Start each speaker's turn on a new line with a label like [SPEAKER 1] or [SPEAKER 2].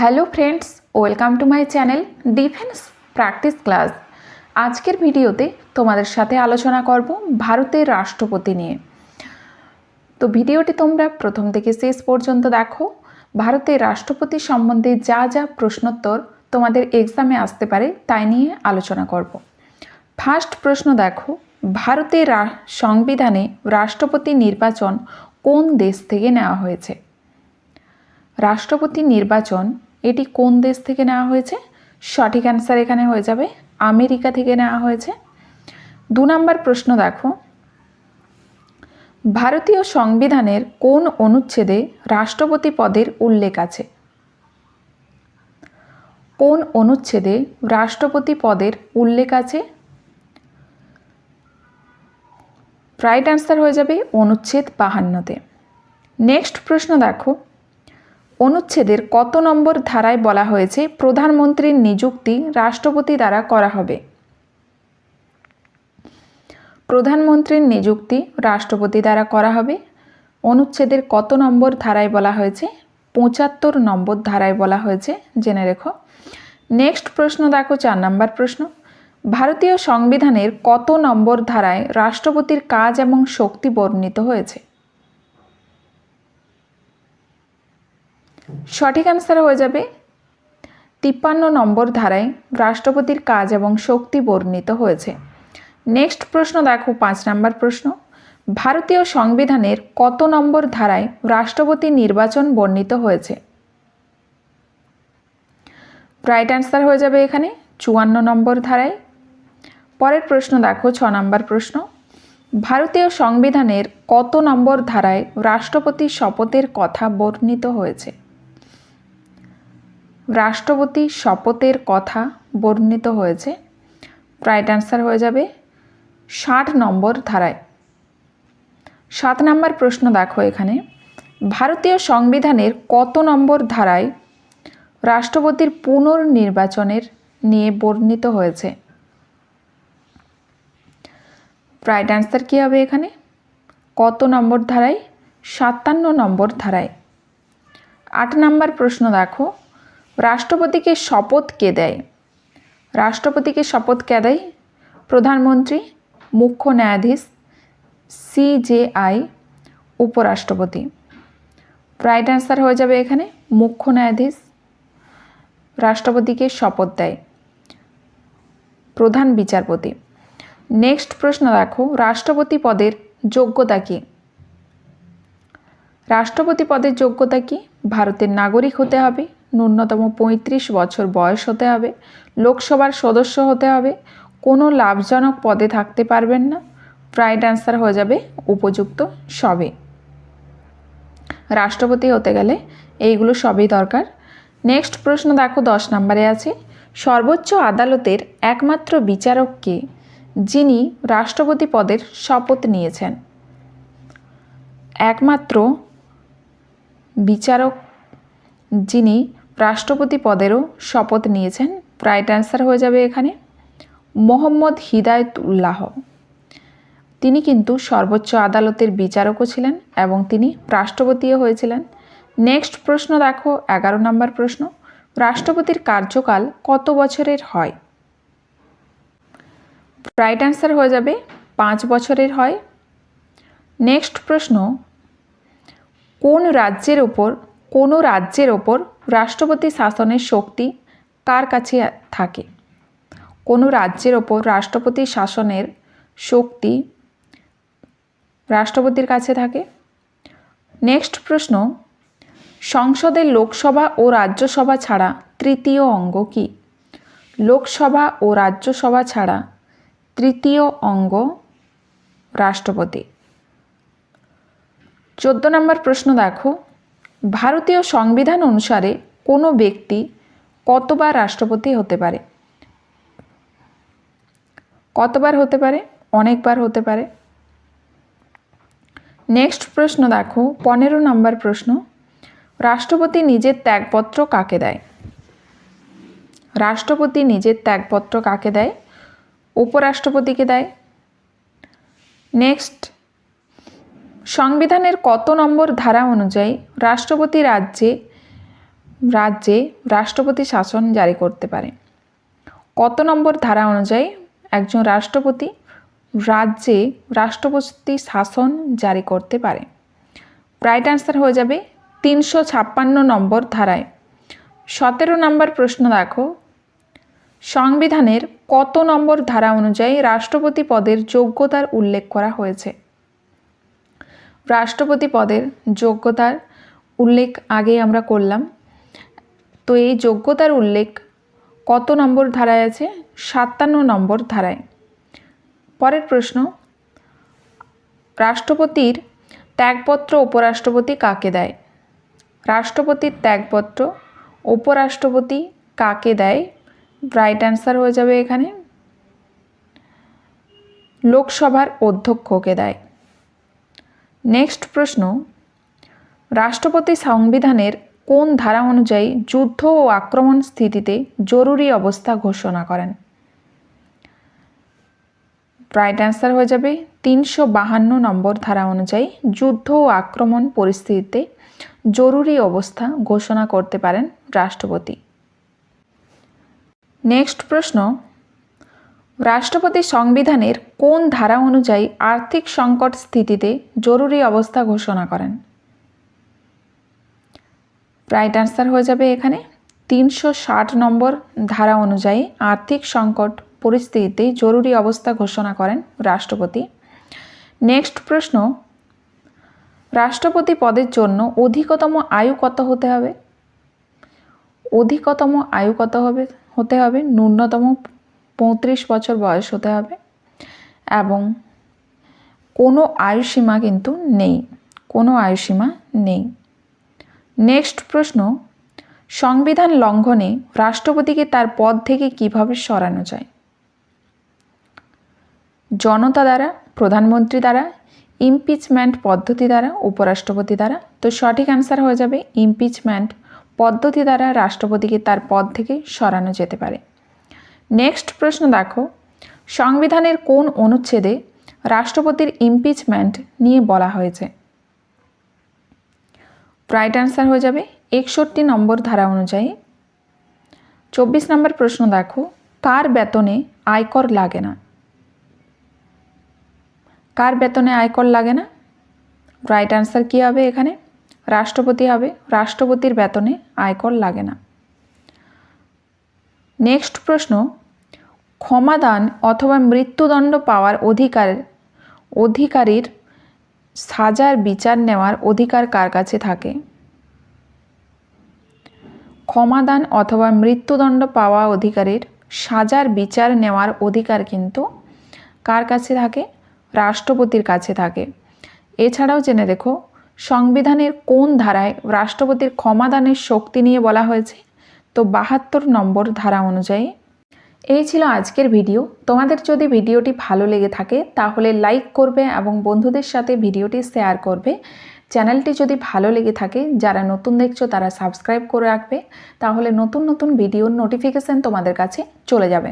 [SPEAKER 1] Hello friends welcome to my channel defence practice class আজকের ভিডিওতে তোমাদের সাথে আলোচনা করব ভারতের রাষ্ট্রপতি নিয়ে। তো ভিডিওটি তোমরা প্রথম থেকে শেষ পর্যন্ত দেখো। ভারতের রাষ্ট্রপতি সম্বন্ধে যা যা প্রশ্নোত্তর তোমাদের এক্সামে আসতে পারে তাই নিয়ে আলোচনা করব। ফার্স্ট প্রশ্ন দেখো, ভারতের রা- সংবিধানে রাষ্ট্রপতি নির্বাচন কোন দেশ থেকে নেওয়া হয়েছে? রাষ্ট্রপতি নির্বাচন এটি কোন দেশ থেকে নেওয়া হয়েছে? সঠিক অ্যান্সার এখানে হয়ে যাবে আমেরিকা থেকে নেওয়া হয়েছে। দু নম্বর প্রশ্ন দেখো। ভারতীয় সংবিধানের কোন অনুচ্ছেদে রাষ্ট্রপতি পদের উল্লেখ আছে? কোন অনুচ্ছেদে রাষ্ট্রপতি পদের উল্লেখ আছে? রাইট অ্যান্সার হয়ে যাবে অনুচ্ছেদ বাহান্নতে। নেক্সট প্রশ্ন দেখো। অনুচ্ছেদের কত নম্বর ধারায় বলা হয়েছে, প্রধানমন্ত্রীর নিযুক্তি রাষ্ট্রপতি দ্বারা করা হবে? প্রধানমন্ত্রীর নিযুক্তি রাষ্ট্রপতি দ্বারা করা হবে। অনুচ্ছেদের কত নম্বর ধারায় বলা হয়েছে, পঁচাত্তর নম্বর ধারায় বলা হয়েছে, জেনে রেখো। নেক্সট প্রশ্ন দেখো, চার নম্বর প্রশ্ন। ভারতীয় সংবিধানের কত নম্বর ধারায় রাষ্ট্রপতির কাজ এবং শক্তি বর্ণিত হয়েছে? সঠিক অ্যান্সার হয়ে যাবে। তিপ্পান্ন নম্বর ধারায় রাষ্ট্রপতির কাজ এবং শক্তি বর্ণিত হয়েছে। নেক্সট প্রশ্ন দেখো, পাঁচ নম্বর প্রশ্ন। ভারতীয় সংবিধানের কত নম্বর ধারায় রাষ্ট্রপতি নির্বাচন বর্ণিত হয়েছে? রাইট অ্যান্সার হয়ে যাবে এখানে, চুয়ান্ন নম্বর ধারায়। পরের প্রশ্ন দেখো, ছ নম্বর প্রশ্ন। ভারতীয় সংবিধানের কত নম্বর ধারায় রাষ্ট্রপতি শপথের কথা বর্ণিত হয়েছে? রাষ্ট্রপতি শপথের কথা বর্ণিত হয়েছে। রাইট অ্যান্সার হয়ে যাবে ষাট নম্বর ধারায়। সাত নম্বর প্রশ্ন দেখো এখানে। ভারতীয় সংবিধানের কত নম্বর ধারায় রাষ্ট্রপতির পুনর্নির্বাচনের নিয়ে বর্ণিত হয়েছে? রাইট অ্যান্সার কী হবে এখানে? কত নম্বর ধারায়? সাতান্ন নম্বর ধারায়। আট নম্বর প্রশ্ন দেখো। রাষ্ট্রপতিকে শপথ কে দেয়? রাষ্ট্রপতিকে শপথ কে দেয়? প্রধানমন্ত্রী, মুখ্য ন্যায়াধীশ সিজেআই উপরাষ্ট্রপতি। রাইট অ্যান্সার হয়ে যাবে এখানে, মুখ্য ন্যায়াধীশ। রাষ্ট্রপতিকে শপথ দেয়। প্রধান বিচারপতি। নেক্সট প্রশ্ন দেখো, রাষ্ট্রপতি পদের যোগ্যতা কী? রাষ্ট্রপতি পদের যোগ্যতা কি? ভারতের নাগরিক হতে হবে ন্যূনতম পঁয়ত্রিশ বছর বয়স হতে হবে, লোকসভার সদস্য হতে হবে, কোনো লাভজনক পদে থাকতে পারবেন না। রাইট অ্যান্সার হয়ে যাবে উপযুক্ত সবে। রাষ্ট্রপতি হতে গেলে এইগুলো সবই দরকার। নেক্সট প্রশ্ন দেখো, দশ নম্বরে আছে। সর্বোচ্চ আদালতের একমাত্র বিচারককে যিনি রাষ্ট্রপতি পদের শপথ নিয়েছেন। একমাত্র বিচারক যিনি রাষ্ট্রপতি পদেরও শপথ নিয়েছেন। রাইট অ্যান্সার হয়ে যাবে এখানে। মোহাম্মদ হিদায়তুল্লাহ। তিনি কিন্তু সর্বোচ্চ আদালতের বিচারকও ছিলেন এবং তিনি রাষ্ট্রপতিও হয়েছিলেন। নেক্সট প্রশ্ন দেখো, এগারো নম্বর প্রশ্ন। রাষ্ট্রপতির কার্যকাল কত বছরের হয়? রাইট অ্যান্সার হয়ে যাবে, পাঁচ বছরের হয়। নেক্সট প্রশ্ন। কোন রাজ্যের ওপর কোনো রাজ্যের ওপর রাষ্ট্রপতি শাসনের শক্তি কার কাছে থাকে? কোনো রাজ্যের ওপর রাষ্ট্রপতি শাসনের শক্তি রাষ্ট্রপতির কাছে থাকে? নেক্সট প্রশ্ন সংসদের লোকসভা ও রাজ্যসভা ছাড়া তৃতীয় অঙ্গ কি? লোকসভা ও রাজ্যসভা ছাড়া তৃতীয় অঙ্গ রাষ্ট্রপতি। চোদ্দ নম্বর প্রশ্ন দেখো। ভারতীয় সংবিধান অনুসারে কোনো ব্যক্তি কতবার রাষ্ট্রপতি হতে পারে? কতবার হতে পারে? অনেকবার হতে পারে। নেক্সট প্রশ্ন দেখো, পনেরো নম্বর প্রশ্ন। রাষ্ট্রপতি নিজের ত্যাগপত্র কাকে দেয়? রাষ্ট্রপতি নিজের ত্যাগপত্র কাকে দেয়? উপরাষ্ট্রপতিকে দেয়। নেক্সট সংবিধানের কত নম্বর ধারা অনুযায়ী রাষ্ট্রপতি রাজ্যে রাজ্যে রাষ্ট্রপতি শাসন জারি করতে পারে? কত নম্বর ধারা অনুযায়ী একজন রাষ্ট্রপতি রাজ্যে রাষ্ট্রপতি শাসন জারি করতে পারে? রাইট অ্যান্সার হয়ে যাবে তিনশো ছাপ্পান্ন নম্বর ধারায়। সতেরো নম্বর প্রশ্ন দেখো। সংবিধানের কত নম্বর ধারা অনুযায়ী রাষ্ট্রপতি পদের যোগ্যতার উল্লেখ করা হয়েছে? রাষ্ট্রপতি পদের যোগ্যতার উল্লেখ আগে আমরা করলাম। তো এই যোগ্যতার উল্লেখ কত নম্বর ধারায় আছে? সাতান্ন নম্বর ধারায়। পরের প্রশ্ন, রাষ্ট্রপতির ত্যাগপত্র উপরাষ্ট্রপতি কাকে দেয়? রাষ্ট্রপতির ত্যাগপত্র উপরাষ্ট্রপতি কাকে দেয়? রাইট অ্যান্সার হয়ে যাবে এখানে। লোকসভার অধ্যক্ষকে দেয়। নেক্সট প্রশ্ন, রাষ্ট্রপতি সংবিধানের কোন ধারা অনুযায়ী যুদ্ধ ও আক্রমণ স্থিতিতে জরুরি অবস্থা ঘোষণা করেন? রাইট অ্যান্সার হয়ে যাবে তিনশো বাহান্ন নম্বর ধারা অনুযায়ী যুদ্ধ ও আক্রমণ পরিস্থিতিতে জরুরি অবস্থা ঘোষণা করতে পারেন রাষ্ট্রপতি। নেক্সট প্রশ্ন রাষ্ট্রপতি সংবিধানের কোন ধারা অনুযায়ী আর্থিক সংকট স্থিতিতে জরুরি অবস্থা ঘোষণা করেন? রাইট অ্যান্সার হয়ে যাবে এখানে। তিনশো ষাট নম্বর ধারা অনুযায়ী আর্থিক সংকট পরিস্থিতিতে জরুরি অবস্থা ঘোষণা করেন রাষ্ট্রপতি। নেক্সট প্রশ্ন, রাষ্ট্রপতি পদের জন্য অধিকতম আয়ু কত হতে হবে? অধিকতম আয়ু কত হবে? হতে হবে ন্যূনতম পঁয়ত্রিশ বছর বয়স হতে হবে এবং কোনো আয়ুসীমা কিন্তু নেই, কোনো আয়ুসীমা নেই। নেক্সট প্রশ্ন, সংবিধান লঙ্ঘনে রাষ্ট্রপতিকে তার পদ থেকে কীভাবে সরানো যায়? জনতা দ্বারা, প্রধানমন্ত্রী দ্বারা ইমপিচমেন্ট পদ্ধতি দ্বারা, উপরাষ্ট্রপতি দ্বারা? তো সঠিক অ্যান্সার হয়ে যাবে ইমপিচমেন্ট পদ্ধতি দ্বারা রাষ্ট্রপতিকে তার পদ থেকে সরানো যেতে পারে। নেক্সট প্রশ্ন দেখো। সংবিধানের কোন অনুচ্ছেদে রাষ্ট্রপতির ইমপিচমেন্ট নিয়ে বলা হয়েছে? রাইট অ্যান্সার হয়ে যাবে একষট্টি নম্বর ধারা অনুযায়ী। চব্বিশ নম্বর প্রশ্ন দেখো, কার বেতনে আয়কর লাগে না? কার বেতনে আয়কর লাগে না? রাইট অ্যান্সার কী হবে এখানে? রাষ্ট্রপতি হবে, রাষ্ট্রপতির বেতনে আয়কর লাগে না। নেক্সট প্রশ্ন ক্ষমাদান অথবা মৃত্যুদণ্ড পাওয়ার অধিকার, অধিকারীর সাজার বিচার নেওয়ার অধিকার কার কাছে থাকে? ক্ষমাদান অথবা মৃত্যুদণ্ড পাওয়া অধিকারীর সাজার বিচার নেওয়ার অধিকার কিন্তু কার কাছে থাকে? রাষ্ট্রপতির কাছে থাকে। এছাড়াও জেনে দেখো সংবিধানের কোন ধারায় রাষ্ট্রপতির ক্ষমাদানের শক্তি নিয়ে বলা হয়েছে? তো বাহাত্তর নম্বর ধারা অনুযায়ী এই ছিল আজকের ভিডিও। তোমাদের যদি ভিডিওটি ভালো লেগে থাকে, তাহলে লাইক করবে এবং বন্ধুদের সাথে ভিডিওটি শেয়ার করবে। চ্যানেলটি যদি ভালো লেগে থাকে, যারা নতুন দেখছ, তারা সাবস্ক্রাইব করে রাখবে। তাহলে নতুন নতুন ভিডিওর নোটিফিকেশান তোমাদের কাছে চলে যাবে।